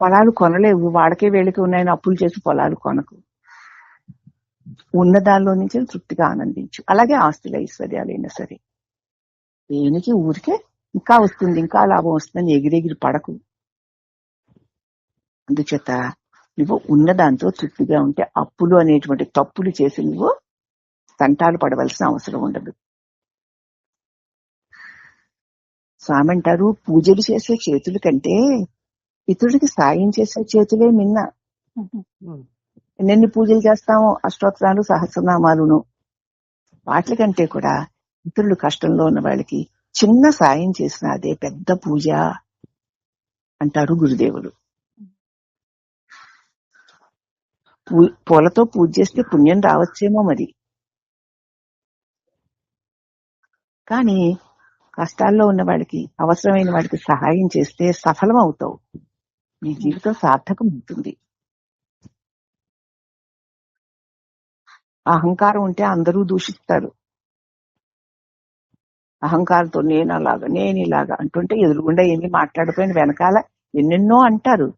పొలాలు కొనలేవు. వాడకే వేళకి ఉన్నాయని అప్పులు చేసి పొలాలు కొనకు. ఉన్న దానిలో నుంచి తృప్తిగా ఆనందించు. అలాగే ఆస్తుల ఐశ్వర్యాలైనా సరే. దేనికి? ఊరికే ఇంకా వస్తుంది ఇంకా లాభం వస్తుందని ఎగిరెగిరి పడకు. అందుచేత నువ్వు ఉన్న దాంతో తృప్తిగా ఉంటే అప్పులు అనేటువంటి తప్పులు చేసి నువ్వు తంటాలు పడవలసిన అవసరం ఉండదు. స్వామి అంటారు పూజలు చేసే చేతుల కంటే ఇతరుడికి సాయం చేసే చేతులే మిన్న. ఎన్నెన్ని పూజలు చేస్తామో అష్టోత్తరాలు సహస్రనామాలును. వాటి కంటే కూడా ఇతరులు కష్టంలో ఉన్న వాళ్ళకి చిన్న సాయం చేసిన అదే పెద్ద పూజ అంటారు గురుదేవులు. పూలతో పూజ చేస్తే పుణ్యం రావచ్చేమో మరి. కానీ కష్టాల్లో ఉన్న వాడికి అవసరమైన వాడికి సహాయం చేస్తే సఫలం అవుతావు మీ జీవితం సార్థకం ఉంటుంది అహంకారం ఉంటే అందరూ దూషిస్తారు. అహంకారంతో నేను అలాగా నేను ఇలాగా అంటుంటే ఎదురుగుండా ఏమీ మాట్లాడిపోయిన వెనకాల ఎన్నెన్నో అంటారు.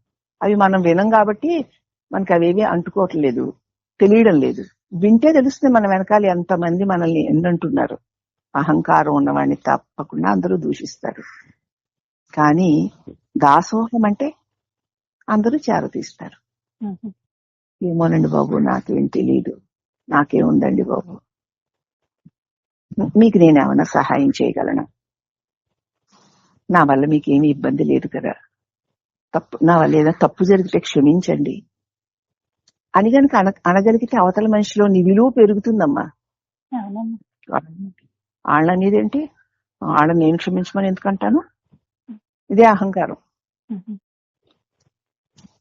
అవి మనం వినం కాబట్టి మనకి అవేమీ అంటుకోవట్లేదు తెలియడం లేదు. వింటే తెలుస్తుంది మన వెనకాల ఎంతమంది మనల్ని ఎన్నంటున్నారు. అహంకారం ఉన్నవాడిని తప్పకుండా అందరూ దూషిస్తారు. కానీ దాసోహం అంటే అందరూ చేరతీస్తారు ఏమోనండి బాబు నాకేం తెలియదు నాకేముందండి బాబు. మీకు నేనేమన్నా సహాయం చేయగలనా? నా వల్ల మీకేమీ ఇబ్బంది లేదు కదా. తప్పు నా వల్ల ఏదైనా తప్పు జరిగితే క్షమించండి. అని కనుక అన అనగలిగితే అవతల మనిషిలో నీ విలువ పెరుగుతుందమ్మా. వాళ్ళ అనేది ఏంటి వాళ్ళ నేను క్షమించమని ఎందుకంటాను? ఇదే అహంకారం.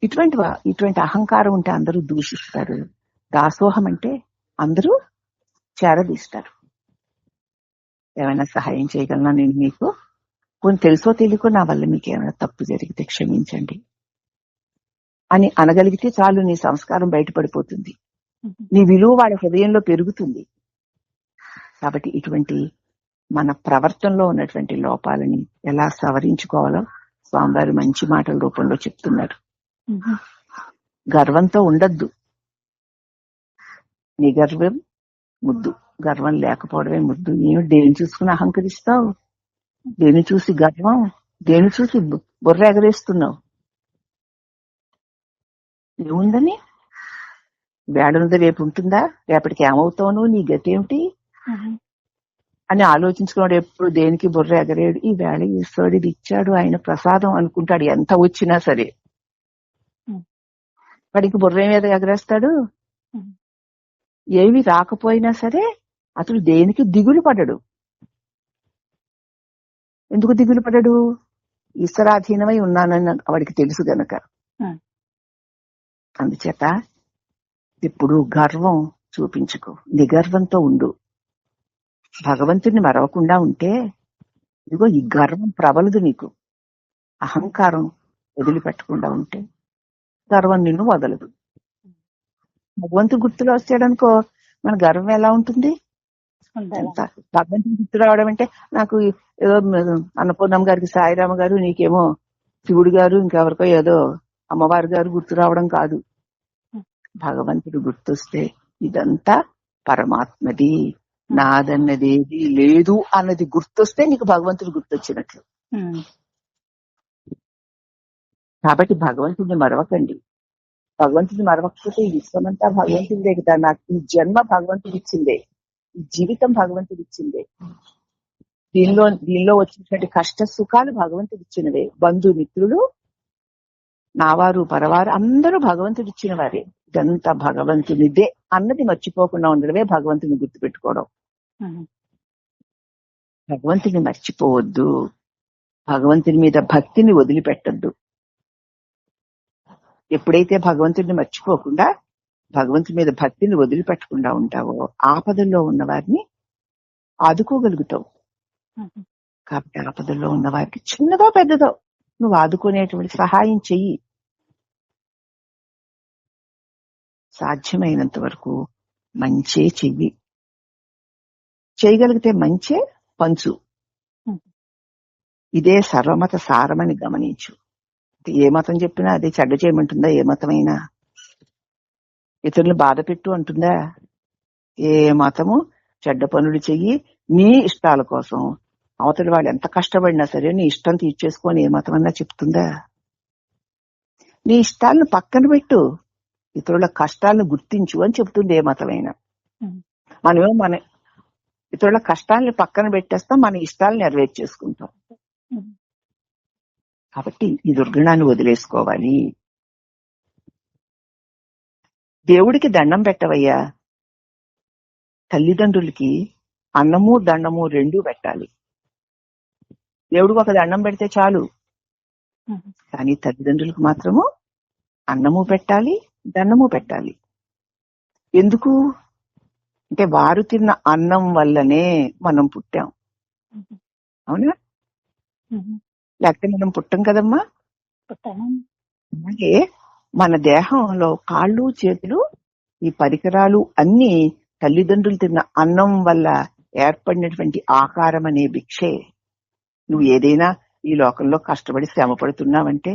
ఇటువంటి వా- ఇటువంటి అహంకారం ఉంటే అందరూ దూషిస్తారు. దాసోహం అంటే అందరూ చేరదీస్తారు. ఏమైనా సహాయం చేయగలనా నేను మీకు? కొన్ని తెలుసో తెలియకో నా వల్ల మీకు ఏమైనా తప్పు జరిగితే క్షమించండి. అని అనగలిగితే చాలు నీ సంస్కారం బయటపడిపోతుంది. నీ విలువ వాళ్ళ హృదయంలో పెరుగుతుంది. కాబట్టి ఇటువంటి మన ప్రవర్తనలో ఉన్నటువంటి లోపాలని ఎలా సవరించుకోవాలో స్వామివారు మంచి మాటల రూపంలో చెప్తున్నారు. గర్వంతో ఉండద్దు. నిగర్వం ముద్దు. గర్వం లేకపోవడమే ముద్దు. నేను దేని చూసుకుని అహంకరిస్తావు? దేని చూసి గర్వం? దేని చూసి బుర్ర ఎగరేస్తున్నావు? ఏముందని? వేడనుంది రేపు ఉంటుందా? రేపటికి ఏమవుతావు నువ్వు నీ గతి ఏమిటి అని ఆలోచించుకున్నాడు. ఎప్పుడు దేనికి బుర్ర ఎగరేడు? ఈ వేళ ఈశ్వరుడు ఇది ఇచ్చాడు. ఆయన ప్రసాదం అనుకుంటాడు. ఎంత వచ్చినా సరే. వాడికి బుర్ర మీద ఎగరేస్తాడు. ఏవి రాకపోయినా సరే అతడు దేనికి దిగులు పడడు. ఎందుకు దిగులు పడడు? ఈశ్వరాధీనమై ఉన్నానని వాడికి తెలుసు గనక. అందుచేత ఇప్పుడు గర్వం చూపించుకో. నిగర్వంతో ఉండు. భగవంతుని మరవకుండా ఉంటే ఇదిగో ఈ గర్వం ప్రబలదు నీకు. అహంకారం వదిలిపెట్టకుండా ఉంటే. గర్వం నిన్ను వదలదు. భగవంతుడు గుర్తులో వచ్చాడనుకో మన గర్వం ఎలా ఉంటుంది? ఎంత? భగవంతుని గుర్తు రావడం అంటే నాకు ఏదో అన్నపూర్ణమ్మ గారికి సాయిరామ గారు నీకేమో శివుడు గారు ఇంకెవరికో ఏదో అమ్మవారి గారు గుర్తు రావడం కాదు. భగవంతుడు గుర్తొస్తే ఇదంతా పరమాత్మది నాదన్నదేది లేదు అన్నది గుర్తొస్తే నీకు భగవంతుడు గుర్తొచ్చినట్లు. కాబట్టి భగవంతుడిని మరవకండి. భగవంతుడిని మరవకపోతే ఈ విశ్వమంతా భగవంతుడిదే కదా. నాకు ఈ జన్మ భగవంతుడు ఇచ్చిందే ఈ జీవితం భగవంతుడు ఇచ్చిందే దీనిలో దీనిలో వచ్చినటువంటి కష్ట సుఖాలు భగవంతుడు ఇచ్చినవే బంధుమిత్రులు నావారు పరవారు అందరూ భగవంతుడు ఇచ్చిన వారే ఇదంతా భగవంతునిదే అన్నది మర్చిపోకుండా ఉండడమే భగవంతుని గుర్తుపెట్టుకోవడం. భగవంతుని మర్చిపోవద్దు. భగవంతుని మీద భక్తిని వదిలిపెట్టద్దు. ఎప్పుడైతే భగవంతుడిని మర్చిపోకుండా భగవంతుని మీద భక్తిని వదిలిపెట్టకుండా ఉంటావో ఆపదల్లో ఉన్న వారిని ఆదుకోగలుగుతావు కాబట్టి ఆపదల్లో ఉన్న వారికి చిన్నదో పెద్దదో నువ్వు ఆదుకునేటువంటి సహాయం చెయ్యి. సాధ్యమైనంత వరకు మంచే చెయ్యి. చేయగలిగితే మంచే పంచు. ఇదే సర్వమత సారమని గమనించు. ఏ మతం చెప్పినా అదే చెడ్డ చేయమంటుందా? ఏ మతమైనా ఇతరులు బాధ పెట్టు అంటుందా? ఏ మతము చెడ్డ పనులు చెయ్యి. నీ ఇష్టాల కోసం. అవతలి వాళ్ళు ఎంత కష్టపడినా సరే నీ ఇష్టం తీర్చేసుకొని ఏ మతం అన్నా చెప్తుందా? నీ ఇష్టాలను పక్కన పెట్టు. ఇతరుల కష్టాలను గుర్తించు అని చెప్తుంది ఏ మతమైనా ఉమ్. మనమేమో మన ఇతరుల కష్టాలను పక్కన పెట్టేస్తాం మన ఇష్టాలు నెరవేర్చేసుకుంటాం. కాబట్టి ఈ దుర్గుణాన్ని వదిలేసుకోవాలి. దేవుడికి దండం పెట్టవయ్యా. తల్లిదండ్రులకి అన్నము దండము రెండూ పెట్టాలి. దేవుడికి ఒక దండం పెడితే చాలు. కానీ తల్లిదండ్రులకు మాత్రము అన్నము పెట్టాలి దండము పెట్టాలి. ఎందుకు? అంటే వారు తిన్న అన్నం వల్లనే మనం పుట్టాం. అవునా? లేకపోతే మనం పుట్టం కదమ్మా? అలాగే మన దేహంలో కాళ్ళు చేతులు ఈ పరికరాలు అన్ని తల్లిదండ్రులు తిన్న అన్నం వల్ల ఏర్పడినటువంటి ఆకారం అనే భిక్షే. నువ్వు ఏదైనా ఈ లోకంలో కష్టపడి శ్రమ పడుతున్నావంటే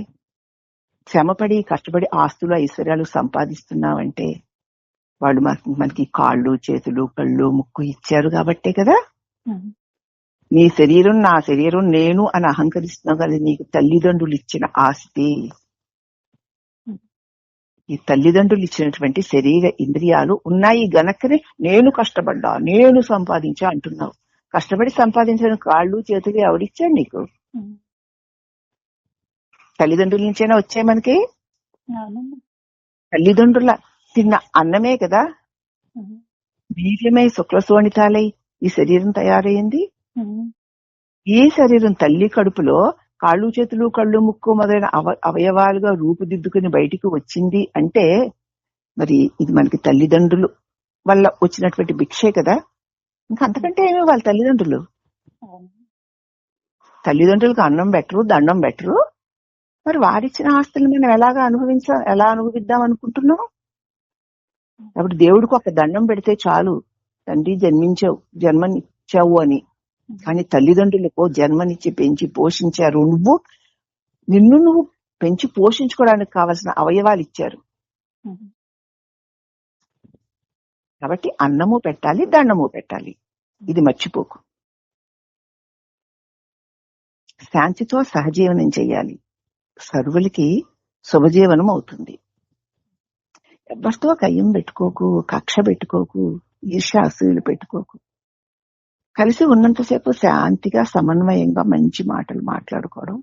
శ్రమపడి కష్టపడి ఆస్తులు ఐశ్వర్యాలు సంపాదిస్తున్నావంటే వాళ్ళు మనకి మనకి కాళ్ళు చేతులు కళ్ళు ముక్కు ఇచ్చారు కాబట్టే కదా. నీ శరీరం నా శరీరం నేను అని అహంకరిస్తున్నావు కదా నీకు తల్లిదండ్రులు ఇచ్చిన ఆస్తి ఈ తల్లిదండ్రులు ఇచ్చినటువంటి శరీర ఇంద్రియాలు ఉన్నాయి గనకనే నేను కష్టపడ్డా నేను సంపాదించా అంటున్నావు కష్టపడి సంపాదించిన కాళ్ళు చేతులు ఎవడిచ్చాడు నీకు. తల్లిదండ్రుల నుంచైనా వచ్చాయి మనకి తల్లిదండ్రుల తిన్న అన్నమే కదా ఉమ్. వీర్యమై శుక్లశోణితాలై ఈ శరీరం తయారైంది. ఈ శరీరం తల్లి కడుపులో కాళ్ళు చేతులు కళ్ళు ముక్కు మొదలైన అవయవాలుగా రూపుదిద్దుకుని బయటికి వచ్చింది అంటే మరి ఇది మనకి తల్లిదండ్రులు వల్ల వచ్చినటువంటి భిక్షే కదా. ఇంకా అంతకంటే ఏమి వాళ్ళ తల్లిదండ్రులు? తల్లిదండ్రులకు అన్నం బెటరు దండం బెటరు మరి వారిచ్చిన ఆస్తులు మనం ఎలాగా అనుభవించ ఎలా అనుభవిద్దాం అనుకుంటున్నాం? కాబట్టి దేవుడికి ఒక దండం పెడితే చాలు. తండ్రి జన్మించావు జన్మనిచ్చావు అని. కానీ తల్లిదండ్రులకు జన్మనిచ్చి పెంచి పోషించారు. నువ్వు నిన్ను నువ్వు పెంచి పోషించుకోవడానికి కావలసిన అవయవాలు ఇచ్చారు. కాబట్టి అన్నము పెట్టాలి దండము పెట్టాలి. ఇది మర్చిపోకు. శాంతితో సహజీవనం చేయాలి. సర్వులకి శుభజీవనం అవుతుంది. ఎవరితో కయ్యం పెట్టుకోకు కక్ష పెట్టుకోకు ఈర్ష్య అసూయలు పెట్టుకోకు. కలిసి ఉన్నంతసేపు శాంతిగా సమన్వయంగా మంచి మాటలు మాట్లాడుకోవడం.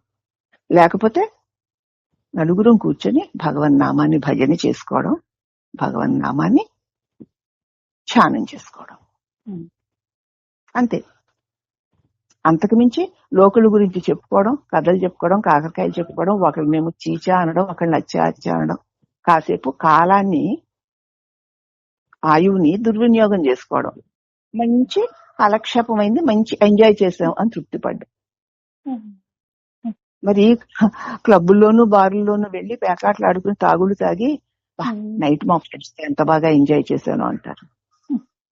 లేకపోతే నలుగురం కూర్చొని భగవన్ నామాన్ని భజన చేసుకోవడం భగవన్ నామాన్ని ధ్యానం చేసుకోవడం. అంతే. అంతకు మించి లోకుల గురించి చెప్పుకోవడం కథలు చెప్పుకోవడం కాకరకాయలు చెప్పుకోవడం ఒకరి మేము చీచా అనడం ఒకరిని అచ్చా అచ్చా అనడం. కాసేపు కాలాన్ని ఆయువుని దుర్వినియోగం చేసుకోవడం. మంచి కాలక్షేపమైంది మంచి ఎంజాయ్ చేసాం అని తృప్తి పడ్డం. మరి క్లబ్బుల్లోనూ బార్లలోనూ వెళ్ళి పేకాట్లు ఆడుకుని తాగుడు తాగి "బా, ఉమ్. నైట్ మా ఫ్రెండ్స్ ఎంత బాగా ఎంజాయ్ చేశాను అంటారు.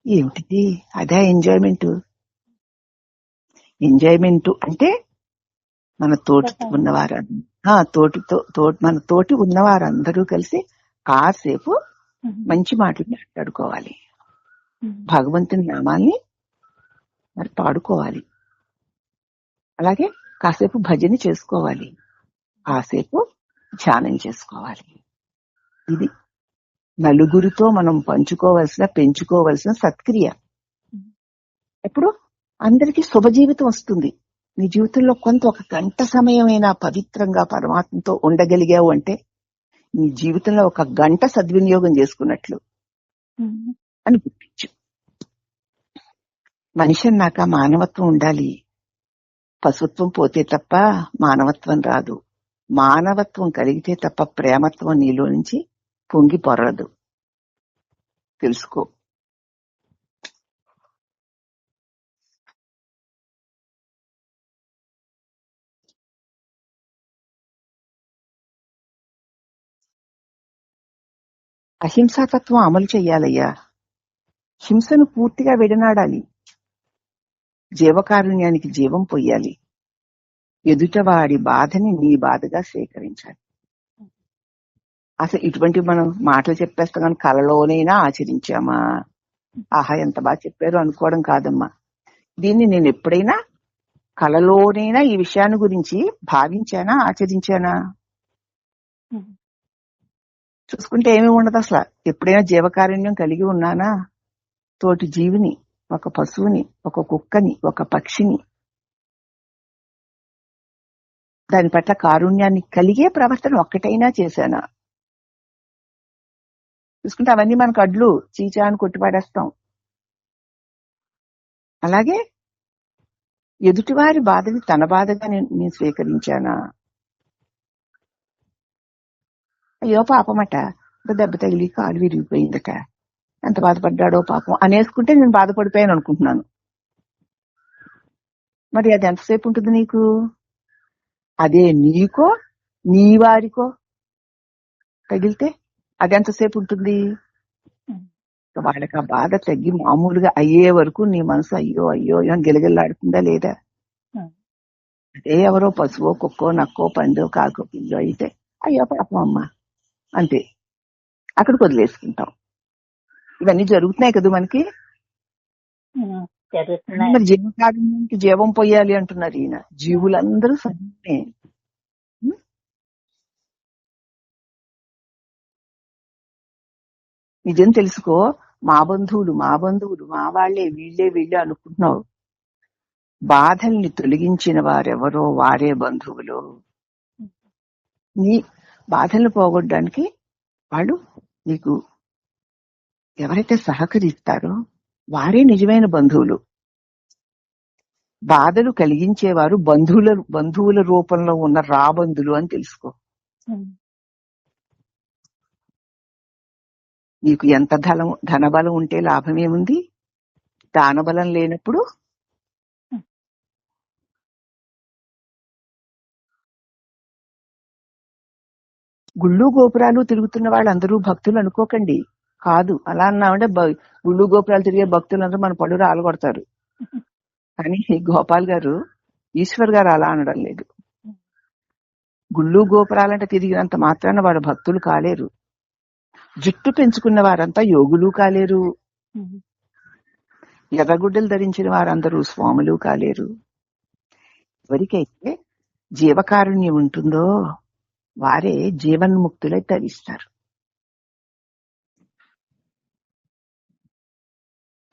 ఏమిటిది అదే ఎంజాయ్మెంట్ ఎంజాయ్మెంట్ అంటే మన తోటి. ఉన్నవారు తోటితో తోటి మన తోటి ఉన్నవారందరూ కలిసి కాసేపు. మంచి మాటలు మాట్లాడుకోవాలి. భగవంతుని నామాల్ని మరి పాడుకోవాలి. అలాగే కాసేపు భజన చేసుకోవాలి. కాసేపు ధ్యానం చేసుకోవాలి. ఇది నలుగురితో మనం పంచుకోవలసిన పెంచుకోవలసిన సత్క్రియ. ఎప్పుడు? అందరికీ శుభ జీవితం వస్తుంది. నీ జీవితంలో కొంత ఒక గంట సమయమైనా పవిత్రంగా పరమాత్మతో ఉండగలిగావు అంటే నీ జీవితంలో ఒక గంట సద్వినియోగం చేసుకున్నట్లు. అని గుర్తించు మనిషి అన్నాక మానవత్వం ఉండాలి. పశుత్వం పోతే తప్ప మానవత్వం రాదు. మానవత్వం కలిగితే తప్ప ప్రేమత్వం నీలో నుంచి పొంగి పొరలదు. తెలుసుకో. అహింసాతత్వం అమలు చెయ్యాలయ్యా. హింసను పూర్తిగా విడనాడాలి. జీవకారుణ్యానికి జీవం పొయ్యాలి. ఎదుటవాడి బాధని నీ బాధగా స్వీకరించాలి. అసలు ఇటువంటి మనం మాటలు చెప్పేస్తాం కానీ కలలోనైనా ఆచరించామా? ఆహా ఎంత బాగా చెప్పారు అనుకోవడం కాదమ్మా. దీన్ని నేను ఎప్పుడైనా కలలోనైనా ఈ విషయాన్ని గురించి భావించానా ఆచరించానా. చూసుకుంటే ఏమీ ఉండదు అసలు. ఎప్పుడైనా జీవకారుణ్యం కలిగి ఉన్నానా? తోటి జీవిని ఒక పశువుని ఒక కుక్కని ఒక పక్షిని. దాని పట్ల కారుణ్యాన్ని కలిగే ప్రవర్తన ఒక్కటైనా చేశానా? చూసుకుంటే అవన్నీ మనకు అడ్లు చీచా అని కొట్టిపాడేస్తాం. అలాగే ఎదుటివారి బాధని తన బాధగా నేను నేను స్వీకరించానా? అయ్యో పాపమట ఒక దెబ్బ తగిలి కాలు విరిగిపోయిందట. ఎంత బాధపడ్డాడో పాపం అనేసుకుంటే నేను బాధపడిపోయాను అనుకుంటున్నాను. మరి అది ఎంతసేపు ఉంటుంది నీకు? అదే నీకో నీ వారికో తగిలితే అది ఎంతసేపు ఉంటుంది? వాళ్ళకి ఆ బాధ తగ్గి మామూలుగా అయ్యే వరకు నీ మనసు అయ్యో అయ్యో అని గిలగిల్లాడుతుందా లేదా. అదే ఎవరో పశువో కుక్కో నక్కో పందో కాకో పిల్లో అయితే అయ్యో పాపం అమ్మ. అంతే. అక్కడికి వదిలేసుకుంటాం. ఇవన్నీ జరుగుతున్నాయి కదా మనకి? మరి జీవకారుణ్యానికి జీవం పోయాలి అంటున్నారు ఈయన. జీవులందరూ ఉం? నిజం తెలుసుకో మా బంధువులు మా బంధువులు మా వాళ్ళే వీళ్ళే వీళ్ళే అనుకుంటున్నావు. బాధల్ని తొలగించిన వారెవరో వారే బంధువులు. నీ బాధల్ని పోగొట్టడానికి వాళ్ళు నీకు ఎవరైతే సహకరిస్తారో వారే నిజమైన బంధువులు. బాధలు కలిగించేవారు బంధువుల బంధువుల రూపంలో ఉన్న రాబంధులు అని తెలుసుకో. నీకు ఎంత ధనం ధనబలం ఉంటే లాభం ఏముంది దానబలం లేనప్పుడు? గుళ్ళు గోపురాలు తిరుగుతున్న వాళ్ళందరూ భక్తులు అనుకోకండి. కాదు. అలా అన్నామంటే గుళ్ళు గోపురాలు తిరిగే భక్తులందరూ మన పళ్ళు రాలగొడతారు. కానీ గోపాల్ గారు ఈశ్వర్ గారు అలా అనడం లేదు. గుళ్ళు గోపురాలంటే తిరిగినంత మాత్రాన వాడు భక్తులు కాలేరు. జుట్టు పెంచుకున్న వారంతా యోగులు కాలేరు. ఎర్రగుడ్డలు ధరించిన వారందరూ స్వాములు కాలేరు. ఎవరికైతే జీవకారుణ్యం ఉంటుందో వారే జీవన్ముక్తులై తరిస్తారు.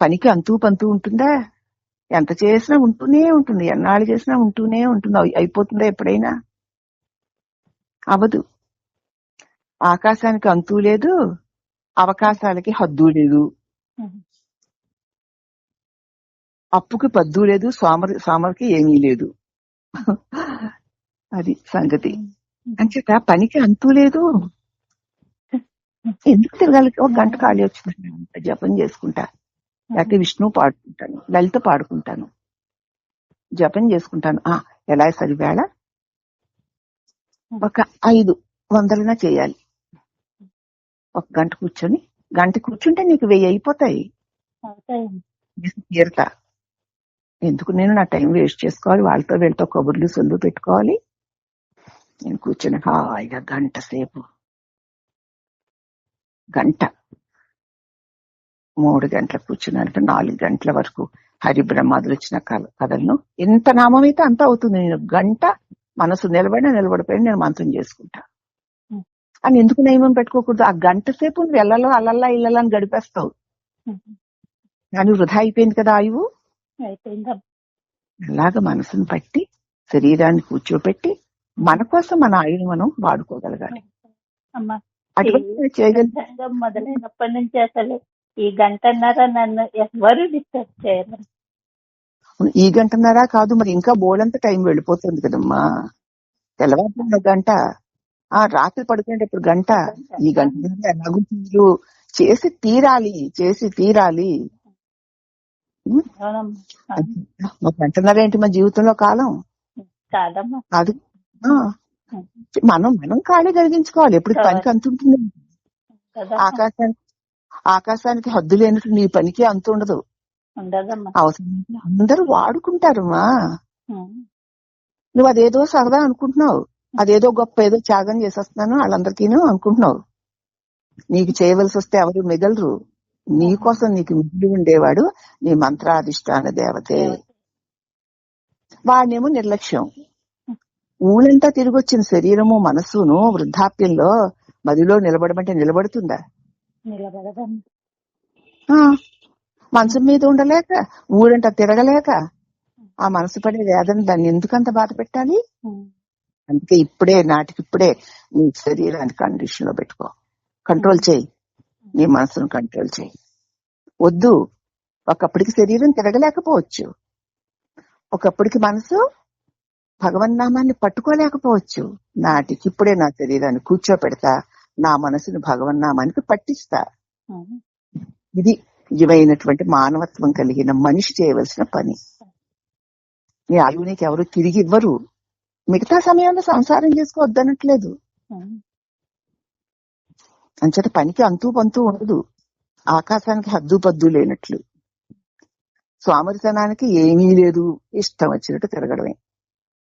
పనికి అంతూ పంతూ ఉంటుందా? ఎంత చేసినా ఉంటూనే ఉంటుంది. ఎన్నాళ్ళు చేసినా ఉంటూనే ఉంటుంది? అయి- అయిపోతుందా ఎప్పుడైనా? అవదు. ఆకాశానికి అంతూ లేదు. అవకాశాలకి హద్దు లేదు. అప్పుకి పద్దు లేదు. సోమరి సోమరికి ఏమీ లేదు. అది సంగతి. అంచేత పనికి అంతూ లేదు. ఎందుకు తిరగాలి? ఒక గంట ఖాళీ వచ్చింది. అంత జపం చేసుకుంటా. లేకపోతే విష్ణు పాడుకుంటాను లలిత పాడుకుంటాను జపం చేసుకుంటాను. ఆ ఎలా సరివేళ ఒక ఐదు వందలన చేయాలి. ఒక గంట కూర్చొని గంట కూర్చుంటే నీకు వెయ్యి అయిపోతాయి. తీరుతా. ఎందుకు నేను నా టైం వేస్ట్ చేసుకోవాలి? వాళ్ళతో వీళ్ళతో కబుర్లు సొల్లు పెట్టుకోవాలి. నేను కూర్చొని హాయిగా గంట సేపు. గంట. మూడు గంటల కూర్చున్నారంటే నాలుగు గంటల వరకు హరి బ్రహ్మాదులు వచ్చిన కథ- కథలను. ఎంత నామం అయితే అంత అవుతుంది. నేను గంట మనసు నిలబడి నిలబడిపోయి నేను మంత్రం చేసుకుంటా. అని ఎందుకు నియమం పెట్టుకోకూడదు? ఆ గంట సేపు నువ్వు ఎల్లలో అల్లల్లా ఇళ్ళలా అని గడిపేస్తావు. కానీ వృధా అయిపోయింది కదా ఆయువు. అలాగ మనసును పట్టి శరీరాన్ని కూర్చోపెట్టి మన కోసం మన ఆయుని మనం వాడుకోగలగాలి. అటువంటి చేయగలి సంఘం మొదలైనప్పటి నుంచి అసలు ఈ గంటన్నర నన్ను ఎవరు డిస్టర్బ్ చేయరు ఈ గంటన్నరా కాదు మరి ఇంకా బోలంత టైం వెళ్ళిపోతుంది కదమ్మా తెల్లవారుతున్న గంట ఆ రాత్రి పడుకునేటప్పుడు గంట ఈ గంట మీద ఎలాగూ మీరు చేసి తీరాలి చేసి తీరాలి గంటన్నర ఏంటి మన జీవితంలో కాలం కాదమ్మా కాదు మనం మనం ఖాళీ కలిగించుకోవాలి ఎప్పుడు పనికి అంత ఉంటుంది కదా ఆకాశానికి ఆకాశానికి హద్దు లేనట్టు నీ పనికి అంత ఉండదు. అవసరం అందరూ వాడుకుంటారమ్మా. నువ్వు అదేదో సరదా అనుకుంటున్నావు. అదేదో గొప్ప ఏదో త్యాగం చేసేస్తున్నాను వాళ్ళందరికీను అనుకుంటున్నావు. నీకు చేయవలసి వస్తే ఎవరు మిగలరు. నీ కోసం నీకు మిగిలి ఉండేవాడు నీ మంత్రాధిష్టాన దేవతే. వాడినేమో నిర్లక్ష్యం. ఊళ్ళంతా తిరిగి వచ్చిన శరీరము మనస్సును వృద్ధాప్యంలో మదిలో నిలబడమంటే నిలబడుతుందా? నిలబడదాం. మంచం మీద ఉండలేక ఊరంతా తిరగలేక ఆ మనసు పడే వేదన దాన్ని ఎందుకంత బాధ పెట్టాలి? అందుకే ఇప్పుడే నాటికిప్పుడే నీ శరీరాన్ని కండిషన్లో పెట్టుకో. కంట్రోల్ చేయి. నీ మనసును కంట్రోల్ చేయి. వద్దు. ఒకప్పటికి శరీరం తిరగలేకపోవచ్చు. ఒకప్పటికి మనసు భగవన్నామాన్ని పట్టుకోలేకపోవచ్చు. నాటికిప్పుడే నా శరీరాన్ని కూర్చోపెడతా. నా మనసును భగవన్నామానికి పట్టిస్తా ఇది నిజమైనటువంటి మానవత్వం కలిగిన మనిషి చేయవలసిన పని. నీ నీకు ఎవరు తిరిగి ఇవ్వరు. మిగతా సమయంలో సంసారం చేసుకోవద్దనట్లేదు అంచేత పనికి అంతూ పంతూ ఉండదు. ఆకాశానికి హద్దు పద్దు లేనట్లు. స్వామరితనానికి ఏమీ లేదు. ఇష్టం వచ్చినట్టు తిరగడమే.